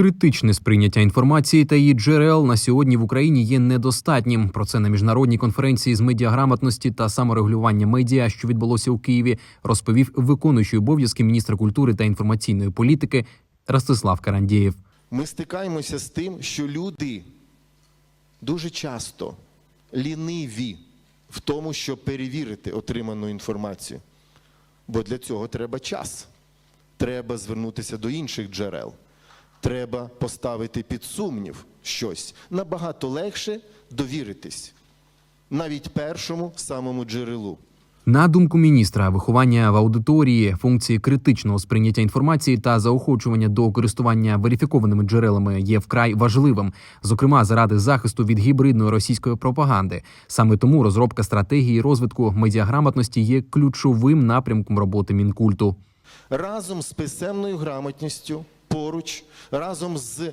Критичне сприйняття інформації та її джерел на сьогодні в Україні є недостатнім. Про це на міжнародній конференції з медіаграмотності та саморегулювання медіа, що відбулося у Києві, розповів виконуючий обов'язки міністра культури та інформаційної політики Ростислав Карандєєв. Ми стикаємося з тим, що люди дуже часто ліниві в тому, щоб перевірити отриману інформацію. Бо для цього треба час. Треба звернутися до інших джерел. Треба поставити під сумнів щось. Набагато легше довіритись навіть першому самому джерелу. На думку міністра, виховання в аудиторії, функції критичного сприйняття інформації та заохочування до користування верифікованими джерелами є вкрай важливим, зокрема заради захисту від гібридної російської пропаганди. Саме тому розробка стратегії розвитку медіаграмотності є ключовим напрямком роботи мінкульту. разом з писемною грамотністю поруч, разом з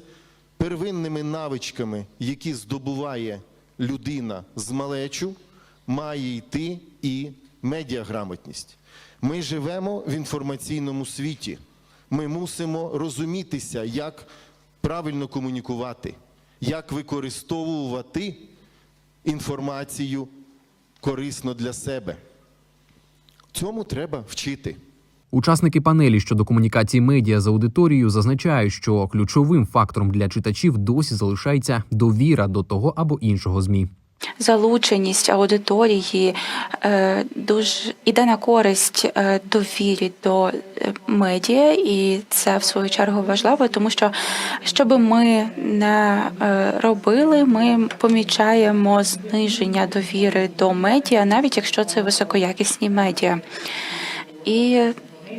первинними навичками, які здобуває людина з малечу, має йти і медіаграмотність. Ми живемо в інформаційному світі. Ми мусимо розумітися, як правильно комунікувати, як використовувати інформацію корисно для себе. Цьому треба вчити. Учасники панелі щодо комунікації медіа з аудиторією зазначають, що ключовим фактором для читачів досі залишається довіра до того або іншого змі. залученість аудиторії е, дуже іде на користь е, довірі до е, медіа, і це в свою чергу важливо, тому що що би ми не е, робили, ми помічаємо зниження довіри до медіа, навіть якщо це високоякісні медіа. І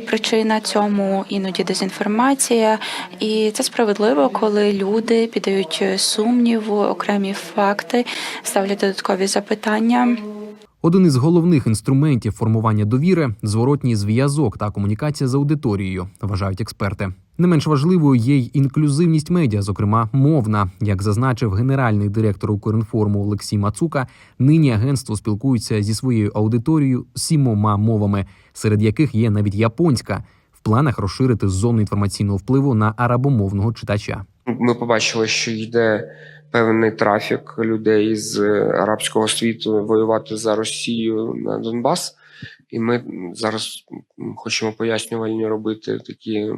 Причина цьому іноді дезінформація, і це справедливо, коли люди піддають сумніву окремі факти, ставлять додаткові запитання. Один із головних інструментів формування довіри зворотній зв'язок та комунікація з аудиторією, вважають експерти. Не менш важливою є й інклюзивність медіа, зокрема мовна. Як зазначив генеральний директор Укрінформу Олексій Мацука, нині агентство спілкується зі своєю аудиторією сімома мовами, серед яких є навіть японська, в планах розширити зону інформаційного впливу на арабомовного читача. Ми побачили, що йде певний трафік людей з арабського світу воювати за Росію на Донбас. І ми зараз хочемо пояснювальні робити такі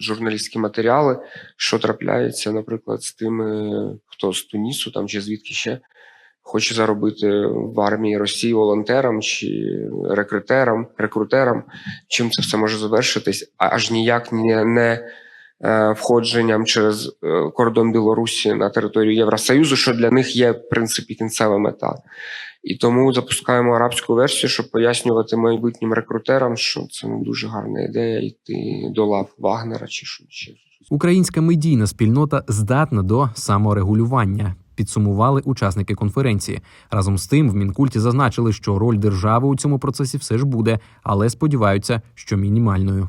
журналістські матеріали, що трапляється, наприклад, з тими, хто з Тунісу там чи звідки ще хоче заробити в армії Росії волонтерам чи рекрутерам, рекрутерам. Чим це все може завершитись, аж ніяк не, не входженням через е, кордон Білорусі на територію Євросоюзу, що для них є в принципі кінцева мета. І тому запускаємо арабську версію, щоб пояснювати майбутнім рекрутерам, що це не дуже гарна ідея йти до лав Вагнера чи що ще. Українська медійна спільнота здатна до саморегулювання. Підсумували учасники конференції. Разом з тим, в мінкульті зазначили, що роль держави у цьому процесі все ж буде, але сподіваються, що мінімальною.